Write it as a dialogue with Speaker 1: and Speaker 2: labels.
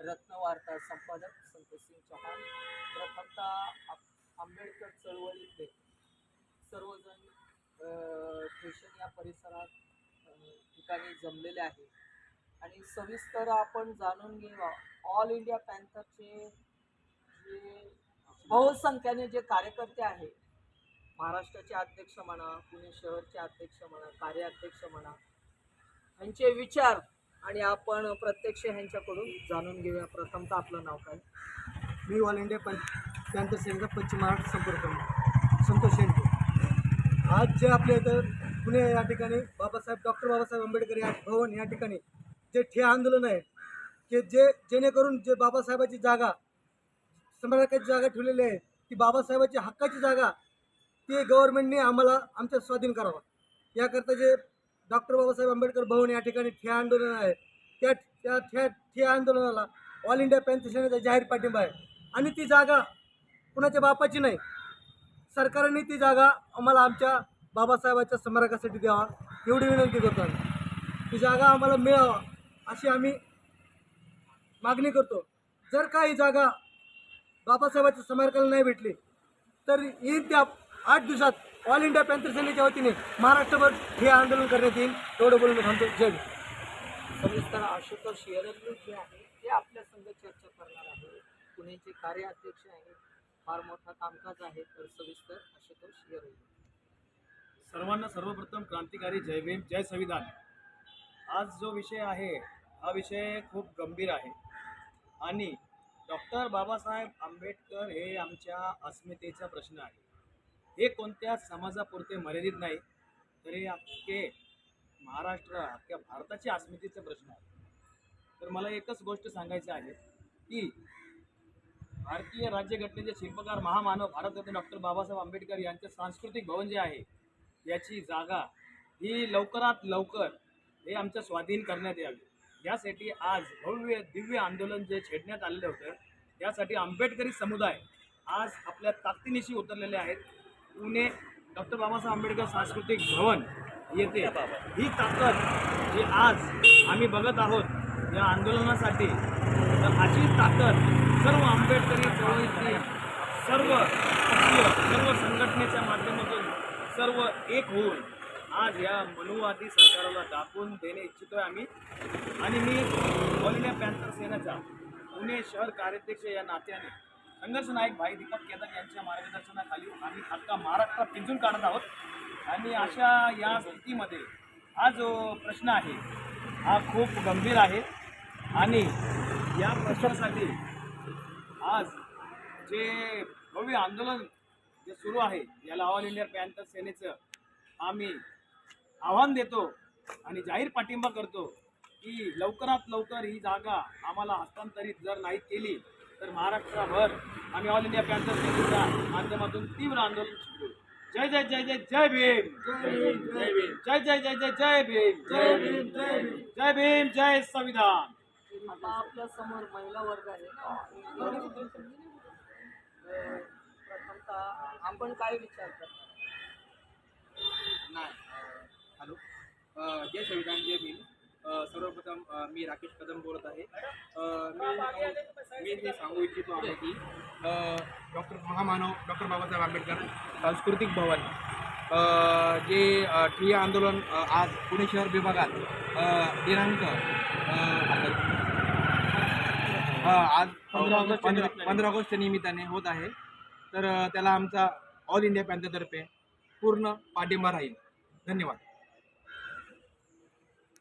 Speaker 1: रत्नवार्ता संपादक संतोषसिंग चव्हाण. प्रथमतः आ- आंबेडकर चळवळीतले सर्वजण अ, स्टेशन या परिसरात ठिकाणी जमलेले आहे. आणि सविस्तर आपण जाणून घेवा ऑल इंडिया पॅन्थरचे जे बहुसंख्याने जे कार्यकर्ते आहेत महाराष्ट्राचे अध्यक्ष म्हणा पुणे शहरचे अध्यक्ष म्हणा कार्याध्यक्ष म्हणा यांचे विचार आणि आपण प्रत्यक्ष ह्यांच्याकडून जाणून घेऊया. प्रथमतः आपलं नाव काय?
Speaker 2: मी ऑल इंडिया पण त्यानंतर सेनेचा पश्चिम महाराष्ट्र संपर्क संतोष शेंडे आज जे आपल्या इथं पुणे या ठिकाणी बाबासाहेब डॉक्टर बाबासाहेब आंबेडकर या भवन या ठिकाणी जे ठे आंदोलन आहे की जे जेणेकरून जे बाबासाहेबाची जागा स्मारकाची जागा ठेवलेली आहे ती बाबासाहेबाची हक्काची जागा ती गव्हर्नमेंटने आम्हाला आमच्या स्वाधीन करावा. याकरता जे डॉक्टर बाबासाहेब आंबेडकर भवन या ठिकाणी ठे आंदोलन आहे. त्या त्या ठे ठे आंदोलनाला ऑल इंडिया पॅन्थर सेनेचा जाहीर पाठिंबा आहे. आणि ती जागा कुणाच्या बापाची नाही. सरकारने ती जागा आम्हाला आमच्या बाबासाहेबाच्या स्मारकासाठी द्यावा. एवढी विनंती करतो ती जागा आम्हाला मिळावा अशी आम्ही मागणी करतो. जर का ही जागा बाबासाहेबाच्या स्मारकाला नाही भेटली तर येईल त्या आठ दिवसात ऑल इंडिया पॅन्थर सेनेच्या वतीने महाराष्ट्रभर हे आंदोलन करण्यात येईल. एवढं बोलून मी थांबतो. जय.
Speaker 1: सविस्तर आशुतोष येरगलू जे आहे ते आपल्या संघ चर्चा करणार आहे. पुण्याचे कार्याध्यक्ष आहेत. फार मोठा कामकाज आहे तर सविस्तर आशुतोष येरगलू
Speaker 3: सर्वांना सर्वप्रथम क्रांतिकारी जय भीम जय संविधान. आज जो विषय आहे हा विषय खूप गंभीर आहे. आणि डॉक्टर बाबासाहेब आंबेडकर हे आमच्या अस्मितेचा प्रश्न आहे. हे कोणत्या समाजापुरते मर्यादित नाही तर हे अख्खे महाराष्ट्र अख्ख्या भारताच्या अस्मितेचा प्रश्न आहे तर मला एकच गोष्ट सांगायची आहे की भारतीय राज्यघटनेचे शिल्पकार महामानव भारतरत्न डॉक्टर बाबासाहेब आंबेडकर यांचे सांस्कृतिक भवन जे आहे याची जागा ही लवकरात लवकर हे आमच्या स्वाधीन करण्यात यावी. यासाठी आज भव्य दिव्य आंदोलन जे छेडण्यात आलेलं होतं यासाठी आंबेडकरी समुदाय आज आपल्या ताकदीनिशी उतरलेले आहेत. पुणे डॉक्टर बाबासाहेब आंबेडकर सांस्कृतिक भवन येते ही ताकद जी आज आम्ही बघत आहोत या आंदोलनासाठी तर अशी ताकद सर्व आंबेडकरी चळवळीतली सर्व पक्षीय सर्व संघटनेच्या माध्यमातून सर्व एक होऊन आज या मनुवादी सरकारला दाखवून देणे इच्छितोय आम्ही. आणि मी ऑल इंडिया पॅन्थर सेनेचा पुणे शहर कार्याध्यक्ष या नात्याने संघर्ष नायक भाई दीपक केदार यांच्या मार्गदर्शनाखाली आम्ही अख्खा महाराष्ट्र पिंजून काढत आहोत. आणि अशा या स्थितीमध्ये हा जो प्रश्न आहे हा खूप गंभीर आहे. आणि या प्रश्नासाठी आज जे भव्य आंदोलन जे सुरू आहे याला ऑल इंडिया पॅन्थर सेनेचं आम्ही आव्हान देतो आणि जाहीर पाठिंबा करतो की लवकरात लवकर ही जागा आम्हाला हस्तांतरित जर नाही केली तर महाराष्ट्राभर आम्ही ऑल इंडिया पॅन्थर सेनेच्या माध्यमातून तीव्र आंदोलन सुरू जय जय जय जय जय भीम! जय भीम जय जय जय जय जय भीम! जय भीम जय भीम! जय भीम जय संविधान!
Speaker 1: आता आपल्यासमोर महिला वर्ग आहे. प्रथमतः आपण काय विचार करता
Speaker 4: नाही. हॅलो. जय संविधान जय भीम. सर्वप्रथम मी राकेश कदम बोलत आहे. मी मी हे सांगू इच्छितो आहे की डॉक्टर महामानव डॉक्टर बाबासाहेब आंबेडकर सांस्कृतिक भवन जे अ, ठिय्या आंदोलन आज पुणे शहर विभागात दिनांक आज
Speaker 3: पंधरा
Speaker 4: पंधरा ऑगस्टच्या निमित्ताने होत आहे. तर त्याला आमचा ऑल इंडिया पॅन्थरतर्फे पूर्ण पाठिंबा राहील. धन्यवाद.